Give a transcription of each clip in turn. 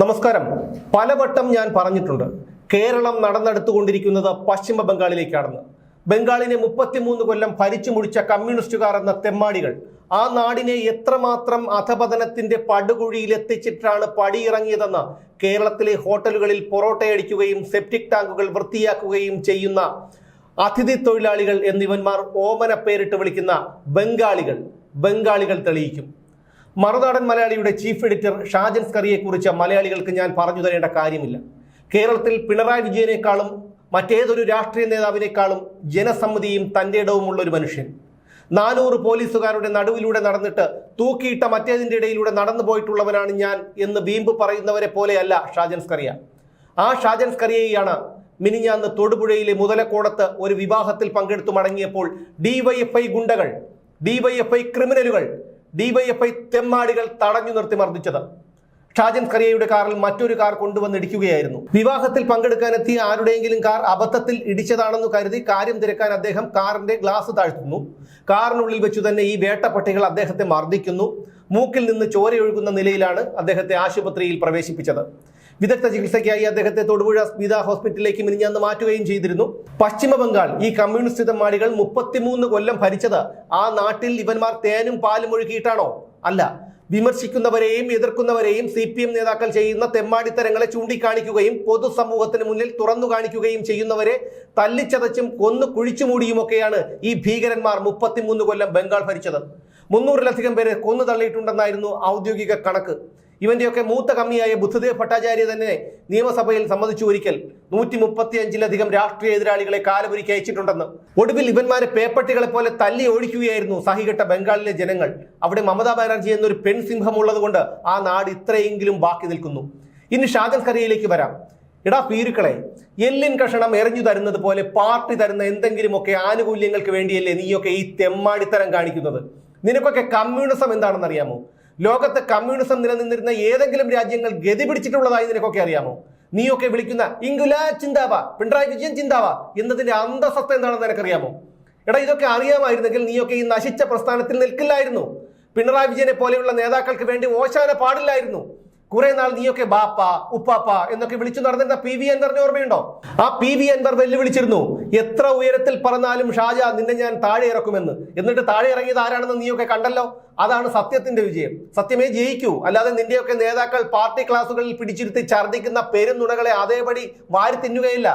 നമസ്കാരം. പലവട്ടം ഞാൻ പറഞ്ഞിട്ടുണ്ട് കേരളം നടന്നെടുത്തുകൊണ്ടിരിക്കുന്നത് പശ്ചിമ ബംഗാളിലേക്കാണെന്ന്. ബംഗാളിനെ മുപ്പത്തിമൂന്ന് കൊല്ലം ഭരിച്ചു മുടിച്ച കമ്മ്യൂണിസ്റ്റുകാർ എന്ന തെമ്മാടികൾ ആ നാടിനെ എത്രമാത്രം അധപതനത്തിന്റെ പടുകുഴിയിൽ എത്തിച്ചിട്ടാണ് പടിയിറങ്ങിയതെന്ന് കേരളത്തിലെ ഹോട്ടലുകളിൽ പൊറോട്ടയടിക്കുകയും സെപ്റ്റിക് ടാങ്കുകൾ വൃത്തിയാക്കുകയും ചെയ്യുന്ന അതിഥി തൊഴിലാളികൾ എന്നിവന്മാർ ഓമന പേരിട്ട് വിളിക്കുന്ന ബംഗാളികൾ. ബംഗാളികൾ തെളിയിക്കും. മറുനാടൻ മലയാളിയുടെ ചീഫ് എഡിറ്റർ ഷാജൻ സ്കറിയെക്കുറിച്ച് മലയാളികൾക്ക് ഞാൻ പറഞ്ഞു തരേണ്ട കാര്യമില്ല. കേരളത്തിൽ പിണറായി വിജയനേക്കാളും മറ്റേതൊരു രാഷ്ട്രീയ നേതാവിനേക്കാളും ജനസമ്മതിയും തന്റെ ഇടവുമുള്ള ഒരു മനുഷ്യൻ. നാനൂറ് പോലീസുകാരുടെ നടുവിലൂടെ നടന്നിട്ട് തൂക്കിയിട്ട മറ്റേതിന്റെ ഇടയിലൂടെ നടന്നു പോയിട്ടുള്ളവനാണ് ഞാൻ എന്ന് വീമ്പ് പറയുന്നവരെ പോലെയല്ല ഷാജൻ സ്കറിയ. ആ ഷാജൻ സ്കറിയയാണ് മിനിഞ്ഞാന്ന് തൊടുപുഴയിലെ മുതലക്കോടത്ത് ഒരു വിവാഹത്തിൽ പങ്കെടുത്തു മടങ്ങിയപ്പോൾ ഡിവൈഎഫ്ഐ ഗുണ്ടകൾ ഡിവൈഎഫ്ഐ ക്രിമിനലുകൾ ഡിവൈഎഫ്ഐ തെമ്മാടികൾ തടഞ്ഞു നിർത്തി മർദ്ദിച്ചത്. ഷാജൻ ഖറിയയുടെ കാറിൽ മറ്റൊരു കാർ കൊണ്ടുവന്നിടിക്കുകയായിരുന്നു വിവാഹത്തിൽ പങ്കെടുക്കാനെത്തിയ ആരുടെയെങ്കിലും കാർ അബദ്ധത്തിൽ ഇടിച്ചതാണെന്ന് കരുതി കാര്യം തിരക്കാൻ അദ്ദേഹം കാറിന്റെ ഗ്ലാസ് താഴ്ത്തുന്നു. കാറിനുള്ളിൽ വെച്ചു തന്നെ ഈ വേട്ടപ്പട്ടികൾ അദ്ദേഹത്തെ മർദ്ദിക്കുന്നു. മൂക്കിൽ നിന്ന് ചോരയൊഴുകുന്ന നിലയിലാണ് അദ്ദേഹത്തെ ആശുപത്രിയിൽ പ്രവേശിപ്പിച്ചത്. വിദഗ്ധ ചികിത്സയ്ക്കായി അദ്ദേഹത്തെ തൊടുപുഴ സ്മിത ഹോസ്പിറ്റലിലേക്ക് മിനിഞ്ഞാന്ന് മാറ്റുകയും ചെയ്തിരുന്നു. പശ്ചിമ ബംഗാൾ ഈ കമ്മ്യൂണിസ്റ്റ് തെമ്മാടികൾ മുപ്പത്തിമൂന്ന് കൊല്ലം ഭരിച്ചത് ആ നാട്ടിൽ ഇവന്മാർ തേനും പാലും ഒഴുകിയിട്ടാണോ അല്ല. വിമർശിക്കുന്നവരെയും എതിർക്കുന്നവരെയും സി പി എം നേതാക്കൾ ചെയ്യുന്ന തെമ്മാടിത്തരങ്ങളെ ചൂണ്ടിക്കാണിക്കുകയും പൊതുസമൂഹത്തിന് മുന്നിൽ തുറന്നു കാണിക്കുകയും ചെയ്യുന്നവരെ തല്ലിച്ചതച്ചും കൊന്നു കുഴിച്ചുമൂടിയുമൊക്കെയാണ് ഈ ഭീകരന്മാർ മുപ്പത്തിമൂന്ന് കൊല്ലം ബംഗാൾ ഭരിച്ചത്. മുന്നൂറിലധികം പേരെ കൊന്നു തള്ളിയിട്ടുണ്ടെന്നായിരുന്നു ഔദ്യോഗിക കണക്ക്. ഇവന്റെയൊക്കെ മൂത്ത കമ്മിയായ ബുദ്ധദേവ് ഭട്ടാചാര്യ തന്നെ നിയമസഭയിൽ സമ്മതിച്ചു ഒരിക്കൽ. നൂറ്റി മുപ്പത്തി അഞ്ചിലധികം രാഷ്ട്രീയ എതിരാളികളെ കാലപുരിക്ക് അയച്ചിട്ടുണ്ടെന്ന്. ഒടുവിൽ ഇവന്മാരെ പേപ്പട്ടികളെ പോലെ തല്ലി ഓടിക്കുകയായിരുന്നു സഹികെട്ട ബംഗാളിലെ ജനങ്ങൾ. അവിടെ മമതാ ബാനർജി എന്നൊരു പെൺസിംഹം ഉള്ളതുകൊണ്ട് ആ നാട് ഇത്രയെങ്കിലും ബാക്കി നിൽക്കുന്നു. ഇനി ഷാജൻ കറിയയിലേക്ക് വരാം. എടാ പീരുക്കളെ എല്ലിൻ കഷണം എറിഞ്ഞു തരുന്നത് പോലെ പാർട്ടി തരുന്ന എന്തെങ്കിലുമൊക്കെ ആനുകൂല്യങ്ങൾക്ക് വേണ്ടിയല്ലേ നീയൊക്കെ ഈ തെമ്മാടിത്തരം കാണിക്കുന്നത്? നിനക്കൊക്കെ കമ്മ്യൂണിസം എന്താണെന്ന് അറിയാമോ ലോകത്ത് കമ്മ്യൂണിസം നിലനിന്നിരുന്ന ഏതെങ്കിലും രാജ്യങ്ങൾ ഗതി പിടിച്ചിട്ടുള്ളതായി നിനക്കൊക്കെ അറിയാമോ? നീയൊക്കെ വിളിക്കുന്ന ഇംഗുലാ ചിന്താവ പിണറായി വിജയൻ ചിന്താവ എന്നതിന്റെ അന്തസത്ത എന്താണെന്ന് നിനക്കറിയാമോ? എടാ ഇതൊക്കെ അറിയാമായിരുന്നെങ്കിൽ നീയൊക്കെ ഈ നശിച്ച പ്രസ്ഥാനത്തിൽ നിൽക്കില്ലായിരുന്നു. പിണറായി വിജയനെ പോലെയുള്ള നേതാക്കൾക്ക് വേണ്ടി ഓശാന പാടില്ലായിരുന്നു. കുറെ നാൾ നീയൊക്കെ ബാപ്പ ഉപ്പാപ്പ എന്നൊക്കെ വിളിച്ചു നടന്നിരുന്ന പി വി അൻവറിനെ ഓർമ്മയുണ്ടോ? ആ പി വി അൻവർ വെല്ലുവിളിച്ചിരുന്നു എത്ര ഉയരത്തിൽ പറഞ്ഞാലും ഷാജ നിന്നെ ഞാൻ താഴെ ഇറക്കുമെന്ന്. എന്നിട്ട് താഴെ ഇറങ്ങിയത് ആരാണെന്ന് നീയൊക്കെ കണ്ടല്ലോ? അതാണ് സത്യത്തിന്റെ വിജയം. സത്യമേ ജയിക്കൂ. അല്ലാതെ നിന്റെയൊക്കെ നേതാക്കൾ പാർട്ടി ക്ലാസുകളിൽ പിടിച്ചിരുത്തി ഛർദ്ദിക്കുന്ന പെരുന്നുണകളെ അതേപടി വാരി തിന്നുകയില്ല.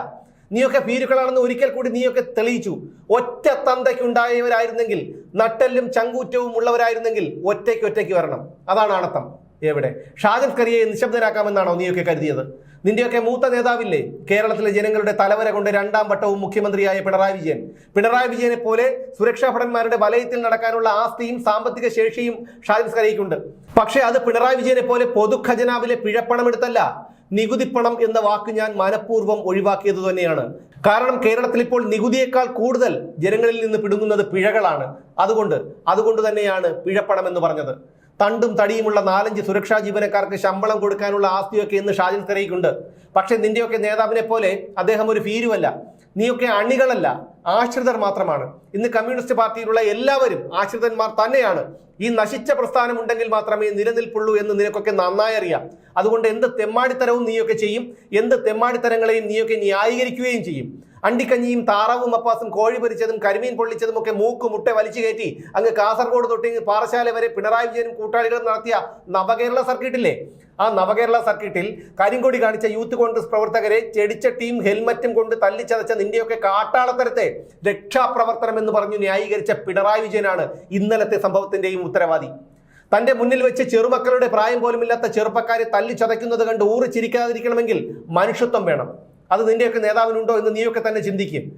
നീയൊക്കെ ഭീരുക്കളാണെന്ന് ഒരിക്കൽ കൂടി നീയൊക്കെ തെളിയിച്ചു. ഒറ്റ തന്തയ്ക്കുണ്ടായവരായിരുന്നെങ്കിൽ നട്ടെല്ലും ചങ്കൂറ്റവും ഉള്ളവരായിരുന്നെങ്കിൽ ഒറ്റയ്ക്ക് ഒറ്റയ്ക്ക് വരണം. അതാണ് ആണത്തം. എവിടെ? ഷാജഫ് കരിയെ നിശബ്ദരാക്കാമെന്നാണോ നീയൊക്കെ കരുതിയത്? നിന്റെയൊക്കെ മൂത്ത നേതാവില്ലേ? കേരളത്തിലെ ജനങ്ങളുടെ തലവര കൊണ്ട് രണ്ടാം വട്ടവും മുഖ്യമന്ത്രിയായ പിണറായി വിജയൻ. പിണറായി വിജയനെ പോലെ സുരക്ഷാ ഭടന്മാരുടെ വലയത്തിൽ നടക്കാനുള്ള ആസ്തിയും സാമ്പത്തിക ശേഷിയും ഷാജിഫ് കരയ്ക്കുണ്ട് പക്ഷേ അത് പിണറായി വിജയനെ പോലെ പൊതുഖജനാവിലെ പിഴപ്പണം എടുത്തല്ല നികുതിപ്പണം എന്ന വാക്ക് ഞാൻ മനഃപൂർവം ഒഴിവാക്കിയത് തന്നെയാണ്. കാരണം കേരളത്തിൽ ഇപ്പോൾ നികുതിയേക്കാൾ കൂടുതൽ ജനങ്ങളിൽ നിന്ന് പിടുങ്ങുന്നത് പിഴകളാണ്. അതുകൊണ്ട് അതുകൊണ്ട് തന്നെയാണ് പിഴപ്പണം എന്ന് പറഞ്ഞത്. തണ്ടും തടിയുമുള്ള നാലഞ്ച് സുരക്ഷാ ജീവനക്കാർക്ക് ശമ്പളം കൊടുക്കാനുള്ള ആസ്തിയൊക്കെ ഇന്ന് ഷാജിൻ കരയ്ക്കുണ്ട് പക്ഷെ നിന്റെയൊക്കെ നേതാവിനെ പോലെ അദ്ദേഹം ഒരു ഭീരുവല്ല. നീയൊക്കെ അണികളല്ല ആശ്രിതർ മാത്രമാണ്. ഇന്ന് കമ്മ്യൂണിസ്റ്റ് പാർട്ടിയിലുള്ള എല്ലാവരും ആശ്രിതന്മാർ തന്നെയാണ്. ഈ നശിച്ച പ്രസ്ഥാനം ഉണ്ടെങ്കിൽ മാത്രമേ നിലനിൽപ്പുള്ളൂ എന്ന് നിനക്കൊക്കെ നന്നായി അറിയാം. അതുകൊണ്ട് എന്ത് തെമ്മാടിത്തരവും നീയൊക്കെ ചെയ്യും എന്ത് തെമ്മാടിത്തരങ്ങളെയും നീയൊക്കെ ന്യായീകരിക്കുകയും ചെയ്യും. അണ്ടിക്കഞ്ഞിയും താറാവും അപ്പാസും കോഴി പൊരിച്ചതും കരിമീൻ പൊള്ളിച്ചതും ഒക്കെ മൂക്ക് മുട്ട വലിച്ചു കയറ്റി അങ്ങ് കാസർഗോഡ് തൊട്ട് പാറശാല വരെ പിണറായി വിജയനും കൂട്ടാളികളും നടത്തിയ നവകേരള സർക്കിട്ടില്ലേ ആ നവകേരള സർക്കിട്ടിൽ കരിങ്കൊടി കാണിച്ച യൂത്ത് കോൺഗ്രസ് പ്രവർത്തകരെ ചെടിച്ച ടീം ഹെൽമറ്റും കൊണ്ട് തല്ലിച്ചതച്ച നിന്റെയൊക്കെ കാട്ടാളത്തരത്തെ രക്ഷാപ്രവർത്തനം എന്ന് പറഞ്ഞു ന്യായീകരിച്ച പിണറായി വിജയനാണ് ഇന്നലത്തെ സംഭവത്തിന്റെയും ഉത്തരവാദി. തന്റെ മുന്നിൽ വെച്ച് ചെറുമക്കളുടെ പ്രായം പോലുമില്ലാത്ത ചെറുപ്പക്കാരെ തല്ലിച്ചതയ്ക്കുന്നത് കണ്ട് ഊറി ചിരിക്കാതിരിക്കണമെങ്കിൽ മനുഷ്യത്വം വേണം. അത് നിന്റെയൊക്കെ നേതാവിനുണ്ടോ എന്ന് നീയൊക്കെ തന്നെ ചിന്തിക്കും.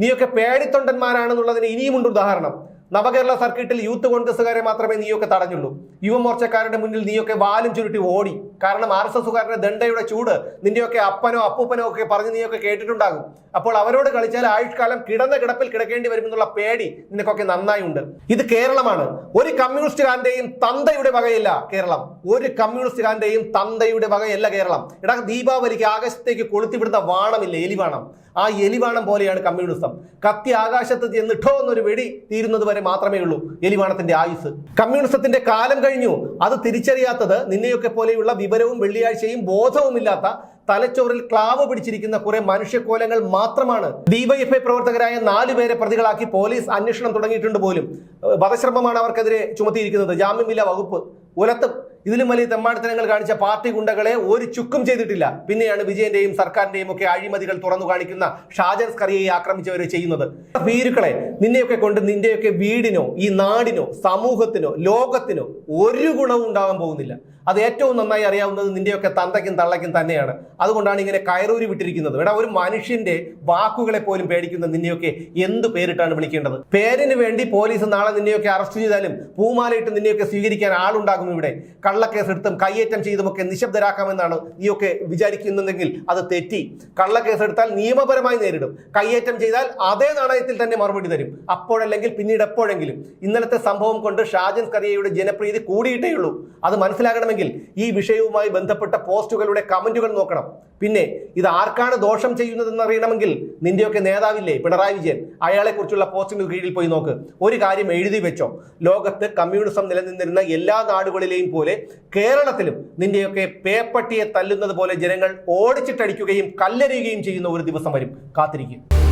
നീയൊക്കെ പേടിത്തൊണ്ടന്മാരാണെന്നുള്ളതിന് ഇനിയുമുണ്ട് ഉദാഹരണം. നവകേരള സർക്കിട്ടിൽ യൂത്ത് കോൺഗ്രസ്സുകാരെ മാത്രമേ നീയൊക്കെ തടഞ്ഞുള്ളൂ. യുവമോർച്ചക്കാരുടെ മുന്നിൽ നീയൊക്കെ വാലും ചുരുട്ടി ഓടി. കാരണം ആർ എസ് എസുകാരുടെ ദണ്ഡയുടെ ചൂട് നിന്റെയൊക്കെ അപ്പനോ അപ്പൂപ്പനോ ഒക്കെ പറഞ്ഞ് നീയൊക്കെ കേട്ടിട്ടുണ്ടാകും. അപ്പോൾ അവരോട് കളിച്ചാൽ ആയുഷ്കാലം കിടന്ന കിടപ്പിൽ കിടക്കേണ്ടി വരുമെന്നുള്ള പേടി നിനക്കൊക്കെ നന്നായി ഉണ്ട് ഇത് കേരളമാണ്. ഒരു കമ്മ്യൂണിസ്റ്റുകാരന്റെയും തന്തയുടെ വകയല്ല കേരളം. ഒരു കമ്മ്യൂണിസ്റ്റുകാരന്റെയും തന്തയുടെ വകയല്ല കേരളം. എടാ ദീപാവലിക്ക് ആകാശത്തേക്ക് കൊളുത്തിവിടുന്ന വാണമില്ല? എലിവാണം ആ എലിവാണം പോലെയാണ് കമ്മ്യൂണിസം. കത്തി ആകാശത്ത് ചെന്നിട്ടോ എന്നൊരു വെടി തീരുന്നത് വരെ മാത്രമേ ഉള്ളൂ. എലിവാണത്തിന്റെ ആയുസ്. കമ്മ്യൂണിസത്തിന്റെ കാലം കഴിഞ്ഞു. അത് തിരിച്ചറിയാത്തത് നിന്നെയൊക്കെ പോലെയുള്ള വിവരവും വെള്ളിയാഴ്ചയും ബോധവുമില്ലാത്ത തലച്ചോറിൽ ക്ലാവ് പിടിച്ചിരിക്കുന്ന കുറെ മനുഷ്യക്കോലങ്ങൾ മാത്രമാണ്. ഡിവൈഎഫ്ഐ പ്രവർത്തകരായ നാലു പേരെ പ്രതികളാക്കി പോലീസ് അന്വേഷണം തുടങ്ങിയിട്ടുണ്ട് പോലും. വധശ്രമമാണ് അവർക്കെതിരെ ചുമത്തിയിരിക്കുന്നത്. ജാമ്യമില്ല വകുപ്പ്. ഉലത്തും ഇതിലും വലിയ തെമ്മാടത്തനങ്ങൾ കാണിച്ച പാർട്ടി ഗുണ്ടകളെ ഒരു ചുക്കും ചെയ്തിട്ടില്ല. പിന്നെയാണ് വിജയന്റെയും സർക്കാരിന്റെയും ഒക്കെ അഴിമതികൾ തുറന്നു കാണിക്കുന്ന ഷാജൻ സ്കറിയെ ആക്രമിച്ചവർ ചെയ്യുന്നത്. ഭീരുക്കളെ നിന്നെയൊക്കെ കൊണ്ട് നിന്റെയൊക്കെ വീടിനോ ഈ നാടിനോ സമൂഹത്തിനോ ലോകത്തിനോ ഒരു ഗുണവും ഉണ്ടാകാൻ പോകുന്നില്ല. അത് ഏറ്റവും നന്നായി അറിയാവുന്നത് നിന്റെയൊക്കെ തന്തയ്ക്കും തള്ളയ്ക്കും തന്നെയാണ്. അതുകൊണ്ടാണ് ഇങ്ങനെ കയറൂരി വിട്ടിരിക്കുന്നത്. എടാ ഒരു മനുഷ്യന്റെ വാക്കുകളെ പോലും പേടിക്കുന്ന നിന്നെയൊക്കെ എന്ത് പേരിട്ടാണ് വിളിക്കേണ്ടത്? പേരിന് വേണ്ടി പോലീസ് നാളെ നിന്നെയൊക്കെ അറസ്റ്റ് ചെയ്താലും പൂമാലയിട്ട് നിന്നെയൊക്കെ സ്വീകരിക്കാൻ ആളുണ്ടാകും ഇവിടെ. കള്ളക്കേസ് എടുത്തും കയ്യേറ്റം ചെയ്തുമൊക്കെ നിശബ്ദരാക്കാമെന്നാണ് നീയൊക്കെ വിചാരിക്കുന്നുണ്ടെങ്കിൽ അത് തെറ്റി. കള്ളക്കേസ് എടുത്താൽ നിയമപരമായി നേരിടും. കയ്യേറ്റം ചെയ്താൽ അതേ നാണയത്തിൽ തന്നെ മറുപടി തരും. അപ്പോഴല്ലെങ്കിൽ പിന്നീട് എപ്പോഴെങ്കിലും. ഇന്നലത്തെ സംഭവം കൊണ്ട് ഷാജൻ കറിയയുടെ ജനപ്രീതി കൂടിയിട്ടേ ഉള്ളൂ. അത് മനസ്സിലാകണമെങ്കിൽ ഈ വിഷയവുമായി ബന്ധപ്പെട്ട പോസ്റ്റുകളുടെ കമന്റുകൾ നോക്കണം. പിന്നെ ഇത് ആർക്കാണ് ദോഷം ചെയ്യുന്നതെന്ന് അറിയണമെങ്കിൽ നിന്റെയൊക്കെ നേതാവില്ലേ പിണറായി വിജയൻ? അയാളെക്കുറിച്ചുള്ള പോസ്റ്റിന് കീഴിൽ പോയി നോക്ക്. ഒരു കാര്യം എഴുതി വെച്ചോ. ലോകത്ത് കമ്മ്യൂണിസം നിലനിന്നിരുന്ന എല്ലാ നാടുകളിലെയും പോലെ കേരളത്തിലും നിന്റെയൊക്കെ പേപ്പട്ടിയെ തല്ലുന്നത് പോലെ ജനങ്ങൾ ഓടിച്ചിട്ടടിക്കുകയും കല്ലെറിയുകയും ചെയ്യുന്ന ഒരു ദിവസം വരും. കാത്തിരിക്കും